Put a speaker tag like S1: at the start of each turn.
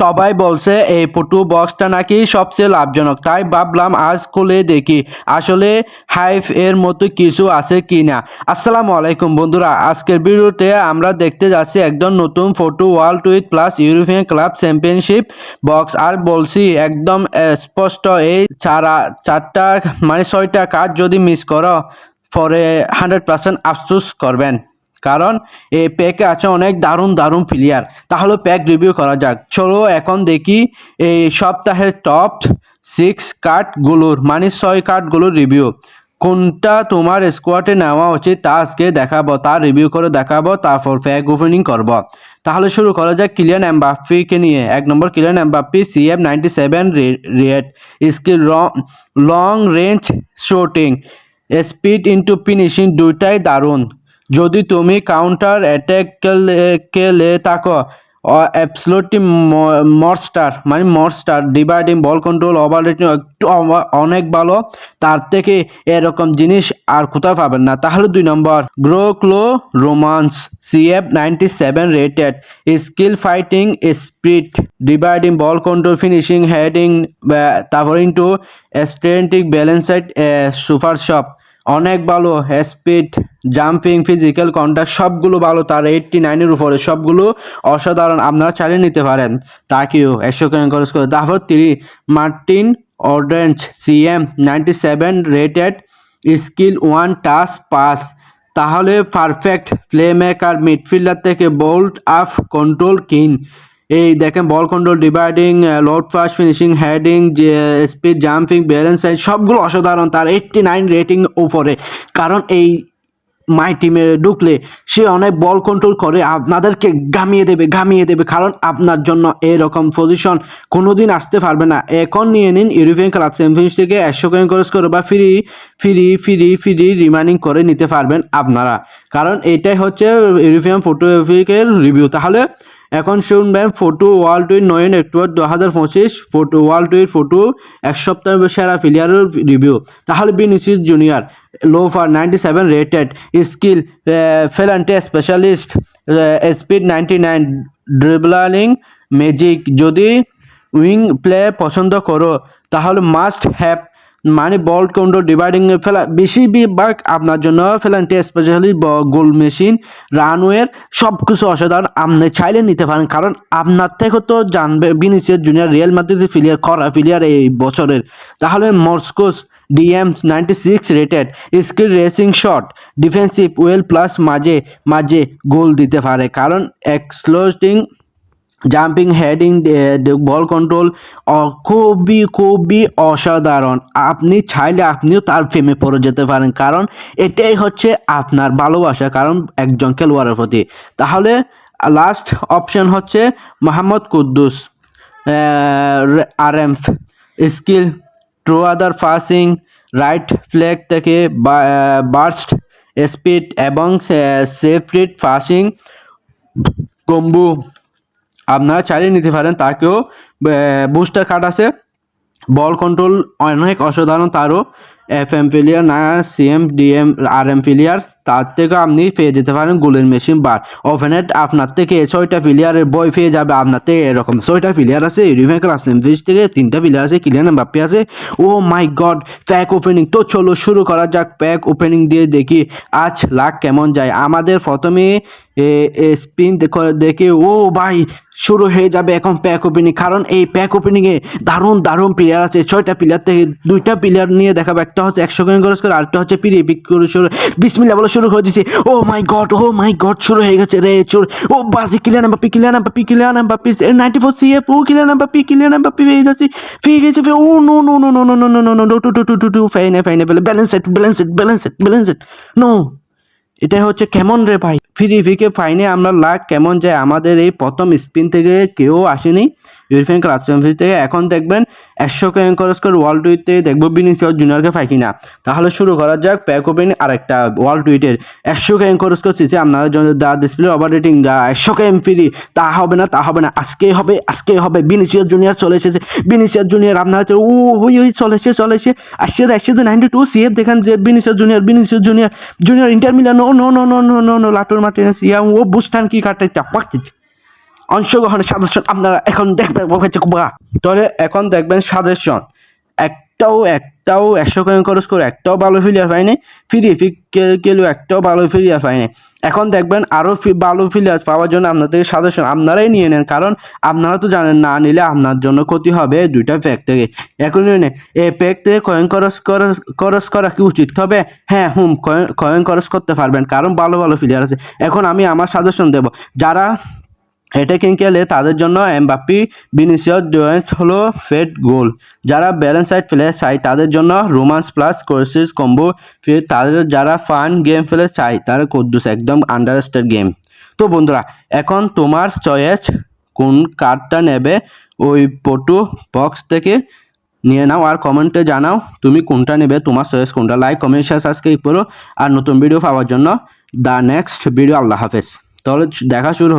S1: সবাই বলছে, এই পটু বক্সটা নাকি সবচেয়ে লাভজনক। তাই ভাবলাম, আজ খুলে দেখি, আসলে হাইফ এর মতো কিছু আছে কি না আসসালামু আলাইকুম বন্ধুরা, আজকের ভিডিওতে আমরা দেখতে যাচ্ছি একদম নতুন photo world with plus European club championship box. আর বলছি, একদম স্পষ্ট, এই চারা চারটা মানে ছয়টা কাজ যদি মিস করো পরে হান্ড্রেড পার্সেন্ট আফসোস করবেন। কারণ এই প্যাকে আছে অনেক দারুণ দারুণ প্লেয়ার তাহলে প্যাক রিভিউ করা যাক। চলো এখন দেখি এই সপ্তাহের টপ সিক্স কার্ডগুলোর মানে ছয় কার্ডগুলোর রিভিউ কোনটা তোমার স্কোয়াডে নেওয়া উচিত তা আজকে দেখাবো তার রিভিউ করে দেখাবো, তারপর প্যাক ওপেনিং করব। তাহলে শুরু করা যাক কিলিয়ান এমবাপ্পিকে নিয়ে। এক নম্বর Kylian Mbappe CF ninety seven rate skill long range shooting speed into finishing দুইটাই দারুণ। যদি তুমি কাউন্টার অ্যাটাক খেলে থাকো অ্যাবসলুটলি মরস্টার মানে monster dividing ball control over একটু অনেক ভালো, তার থেকে এরকম জিনিস আর কোথাও পাবেন না। তাহলে দুই নম্বর গ্রো ক্লো romance CF ninety seven rated skill fighting speed dividing ball control finishing heading তারপর ইন্টু স্ট্রেন্টিক ব্যালেন্সাইড সুপার শপ অনেক ভালো স্পিড জাম্পিং ফিজিক্যাল কন্ট্যাক্ট সবগুলো ভালো। তার এইটটি নাইনের উপরে সবগুলো অসাধারণ আপনারা চালিয়ে নিতে পারেন। তাকেও একশো এনকারেজ করে তারপর তিনি Martin orange CM ninety seven rated skill one touch pass তাহলে পারফেক্ট প্লে মেকার মিডফিল্ডার থেকে বোল্ট আপ কন্ট্রোল কিং এই দেখেন ball control dividing load fast finishing heading speed jumping balance size সবগুলো অসাধারণ। তার এইটটি নাইন রেটিং উপরে। কারণ এই মাই টিমে ঢুকলে সে অনেক বল কন্ট্রোল করে, আপনাদেরকে গামিয়ে দেবে গামিয়ে দেবে। কারণ আপনার জন্য এরকম পজিশন কোনোদিন আসতে পারবে না। এখন নিয়ে নিন ইউরোপিয়ান ক্লাব চ্যাম্পিয়ন্স থেকে একশো কয়েন খরচ করে বা free free free free remaining করে নিতে পারবেন আপনারা। কারণ এটাই হচ্ছে ইউরোপিয়ান ফটোগ্রাফিকের রিভিউ তাহলে এখন শুনবেন ফটো ওয়ার্ল্ড টুইট নয়ন অক্টোবর দু হাজার পঁচিশ ফটো ওয়ার্ল্ড টুইট ফটো এক সপ্তাহের সেরা প্লেয়ারের রিভিউ। তাহলে বিনিসিস জুনিয়র লোফার ninety seven rated, skill ফেলান্টে specialist speed ninety nine, dribbling magic. যদি উইং প্লে পছন্দ করো, তাহলে মাস্ট হ্যাভ মানে বল কন্ট্রোল ডিভাইডিং ফেলা বেশি ভাগ আপনার জন্য ফেলান্টি স্পেশালি গোল মেশিন, রানওয়ের সব কিছু অসাধারণ আপনি চাইলে নিতে পারেন, কারণ আপনার থেকে তো জানবে বিনিসিয়াস জুনিয়র রিয়েল মাদ্রিদ ফিলিয়ার করা ফিলিয়ার এই বছরের। তাহলে মস্কোস DM ninety six rated, skill racing shot, defensive well plus মাঝে মাঝে গোল দিতে পারে, কারণ exploding jumping heading ball control খুবই খুবই অসাধারণ। আপনি চাইলে আপনিও তার প্রেমে পড়ে যেতে পারেন, কারণ এটাই হচ্ছে আপনার ভালোবাসা, কারণ একজন খেলোয়াড়ের প্রতি। তাহলে লাস্ট অপশন হচ্ছে Mohammed Kudus. R M skill true other passing right flag থেকে বার্স্ট স্পিড এবং সেফরিট পাসিং কম্বু আপনারা চালিয়ে নিতে পারেন, তাকেও বুস্টার কার্ড আছে। বল কন্ট্রোল অনেক অসাধারণ তারও এফ এম প্লেয়ার না CM DM R M player তার থেকে আপনি পেয়ে যেতে পারেন গোলের মেশিন বার ওভেনেট আপনার থেকে ছয়টা প্লেয়ারের বই পেয়ে যাবে। আপনার থেকে এরকম ছয়টা প্লেয়ার আছে ইউরিভেন ক্লাস ফিস থেকে তিনটা প্লেয়ার আছে কিলিয়ান বাপ্পি আছে। Oh my god pack opening তো চলো শুরু করা যাক। প্যাক ওপেনিং দিয়ে দেখি আজ লাখ কেমন যায়। আমাদের প্রথমে স্পিন দেখে ও ভাই, শুরু হয়ে যাবে এখন প্যাক ওপেনিং কারণ এই প্যাক ওপেনিংয়ে দারুণ দারুণ প্লেয়ার আছে। ছয়টা প্লেয়ার থেকে দুইটা প্লেয়ার নিয়ে দেখাবো। একটা হচ্ছে একশো কোয়েন খরচ করে আরেকটা হচ্ছে পিড়ি পিক করে বিসমিল্লা বলে শুরু করে দিছে ও my god O my god শুরু হয়ে গেছে রে চোর ও বাসি Kylian Mbappe Kylian Mbappe Kylian Mbappe ninety four C F ও কিলিয়ান এমবাপ্পি কিলিয়ান এমবাপ্পি পেয়ে যাচ্ছে পেয়ে গেছে ও no no no no no no no no no no two two two two two ফাইনে ফাইনে balance set balance set balance set balance set no এটা হচ্ছে কেমন রে ভাই free ফিকে ফাইনে আমরা লাখ কেমন যায় আমাদের এই প্রথম স্পিন থেকে কেউ আসেনি। ইউরোপিয়ান ক্লাব চ্যাম্পিয়ন্স থেকে এখন দেখবেন একশো কে এনকারেজ করে ওয়ার্ল্ড টুইটে দেখব বিনিসিয়াস জুনিয়রকে পাই কিনা। তাহলে শুরু করা যাক আর একটা ওয়ার্ল্ড টুইটের একশো কে এনকারেজ করছি আপনারা জন্য the display over rating the একশো কে এম ফ্রি, তা হবে না, তা হবে না আজকে হবে আজকে হবে। বিনিসিয়াস জুনিয়র চলে এসেছে। বিনিসিয়াস জুনিয়র আপনার হচ্ছে ও ওই ওই চলে এসে চলে এসে আসছে আসছে নাইনটি টু সিএফ দেখেন যে Vinicius Junior Vinicius Junior Junior Inter no no no no no no Lautaro Martinez young ও বুস্টান কি কাটে চাপাচ্ছি অংশগ্রহণের সাজেশন আপনারা এখন দেখবেন তাহলে এখন দেখবেন সাজেশন। একটাও একটাও একশো কয়েন খরচ করে? একটাও ভালো ফিলিয়ার পাইনি ফ্রি ফি কেলেও একটাও ভালো ফিলিয়ার পাইনি এখন দেখবেন আরও ভালো ফিলিয়ার পাওয়ার জন্য আপনাদের সাজেশন আপনারাই নিয়ে নেন। কারণ আপনারা তো জানেন, না নিলে আপনার জন্য ক্ষতি হবে দুইটা প্যাক থেকে। এখন নিয়ে নেন এই প্যাক থেকে কয়েন খরচ খরচ করা কি উচিত? হবে হ্যাঁ হুম কয়েন কয়েন খরচ করতে পারবেন। কারণ ভালো ভালো ফিলিয়ার আছে। এখন আমি আমার সাজেশন দেব। যারা অ্যাটাকিং খেলে তাদের জন্য এমবাপ্পি বিনিসিয়াস ডুয়েন্স হলো ফেড গোল। যারা ব্যালেন্স সাইড প্লেয়ার চাই, তাদের জন্য রোমান্স প্লাস কোর্সেস কম্বো ফির তাদের, যারা ফান গেম ফেলে চাই, তারা কুদ্দুস, একদম আন্ডারস্টেড গেম তো বন্ধুরা, এখন তোমার চয়েস কোন কার্ডটা নেবে, ওই পটু বক্স থেকে নিয়ে নাও আর কমেন্টে জানাও তুমি কোনটা নেবে, তোমার চয়েস কোনটা। লাইক কমেন্ট শেয়ার সাবস্ক্রাইব করো। আর নতুন ভিডিও পাওয়ার জন্য দ্য নেক্সট ভিডিও আল্লাহ হাফেজ। তাহলে দেখা শুরু